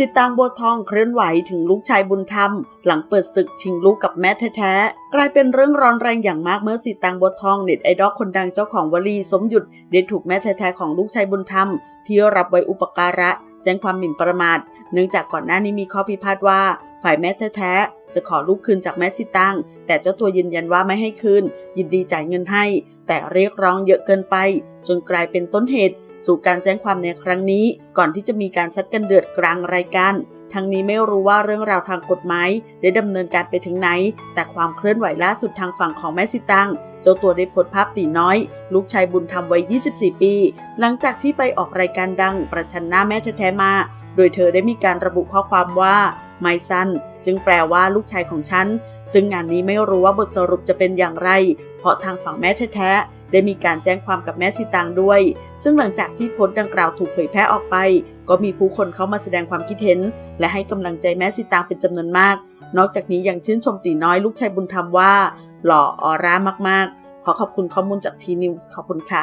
สิตางบัวทองเคลื่อนไหวถึงลูกชายบุญธรรม หลังเปิดศึกชิงลูกกับแม่แท้ๆ กลายเป็นเรื่องร้อนแรงอย่างมากเมื่อสิตางบัวทองเน็ตไอดอลคนดังเจ้าของวลีสมหยุดได้ถูกแม่แท้ๆของลูกชายบุญธรรม ที่รับไว้อุปการะ แจ้งความหมิ่นประมาท เนื่องจากก่อนหน้านี้มีข้อพิพาทว่า ฝ่ายแม่แท้ๆจะขอลูกคืนจากแม่สิตังแต่เจ้าตัวยืนยันว่าไม่ให้คืนยินดีจ่ายเงินให้ แต่เรียกร้องเยอะเกินไป จนกลายเป็นต้นเหตุ สู่การแจ้งความในครั้งนี้ ก่อนที่จะมีการซัดกันเดือดกลางรายการ ทั้งนี้ไม่รู้ว่าเรื่องราวทางกฎหมายได้ดำเนินการไปถึงไหน แต่ความเคลื่อนไหวล่าสุดทางฝั่งของแม่สิตังเจ้าตัวได้โพสต์ภาพตีน้อย ลูกชายบุญธรรมวัย 24 ปี หลังจากที่ไปออกรายการดัง ประชันหน้าแม่แท้ๆมา โดยเธอได้มีการระบุข้อความว่าไม่สั้นซึ่งแปลว่าลูกชายของฉัน ซึ่งงานนี้ไม่รู้ว่าบทสรุปจะเป็นอย่างไร เพราะทางฝั่งแม่แท้ๆ ได้มีการแจ้งความกับแม่สีตางด้วย ซึ่งหลังจากที่โพสต์ดังกล่าวถูกเผยแพร่ออกไป ก็มีผู้คนเข้ามาแสดงความคิดเห็น และให้กำลังใจแม่สีตางเป็นจำนวนมาก นอกจากนี้ยังชื่นชมตีน้อยลูกชายบุญธรรมว่า หล่อออร่ามากๆ ขอขอบคุณข้อมูลจากทีนิวส์ขอบคุณค่ะ